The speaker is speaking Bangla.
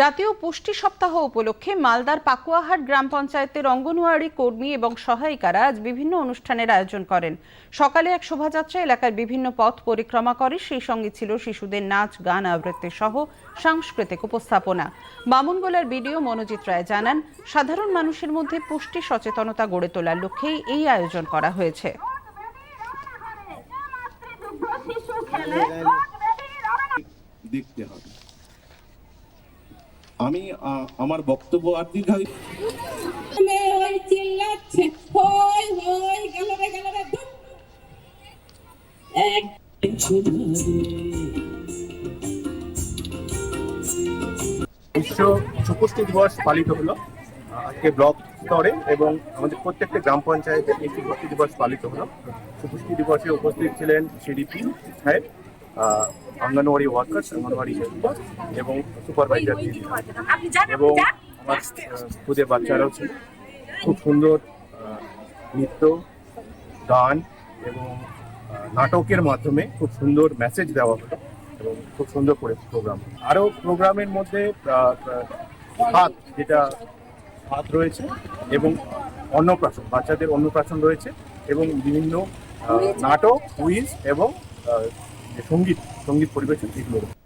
জাতীয় পুষ্টি সপ্তাহ উপলক্ষে মালদার পাকুয়াহাট গ্রাম পঞ্চায়েতের অঙ্গনওয়াড়ি কর্মী এবং সহায়িকারা আজ বিভিন্ন অনুষ্ঠানের আয়োজন করেন। সকালে এক শোভাযাত্রা এলাকার বিভিন্ন পথ পরিক্রমা করে, সেই সঙ্গে ছিল শিশুদের নাচ, গান, আবৃত্তি সহ সাংস্কৃতিক উপস্থাপনা। বামুনগোলার বিডিও মনোজিৎ রায় জানান, সাধারণ মানুষের মধ্যে পুষ্টি সচেতনতা গড়ে তোলার লক্ষ্যেই এই আয়োজন করা হয়েছে। দেখতে হবে। আমি আমার বক্তব্য আর দীর্ঘায়িত মেয়ে ওই চিল্লাচ্ছে হই হই গেল রে গেল রে এক বিশ্ব সুপুষ্টি দিবস পালিত হলো আজকে ব্লক স্তরে এবং আমাদের প্রত্যেকটা গ্রাম পঞ্চায়েতে এই সুপুষ্টি দিবস পালিত হলো। সুপুষ্টি দিবসে উপস্থিত ছিলেন সিডিপি সাহেব ah, anganwadi workers anganwadi helper এবং সুপারভাইজার এবং আমার খুদের বাচ্চারাও ছিল। খুব সুন্দর নৃত্য গান এবং নাটকের মাধ্যমে খুব সুন্দর মেসেজ দেওয়া হলো এবং খুব সুন্দর করে প্রোগ্রাম আরও প্রোগ্রামের মধ্যে হাত যেটা হাত রয়েছে এবং অন্নপ্রাশন বাচ্চাদের অন্নপ্রাশন রয়েছে এবং বিভিন্ন নাটক কুইজ এবং আহ, যে সঙ্গীত সঙ্গীত পরিবেশন এগুলো রয়েছে।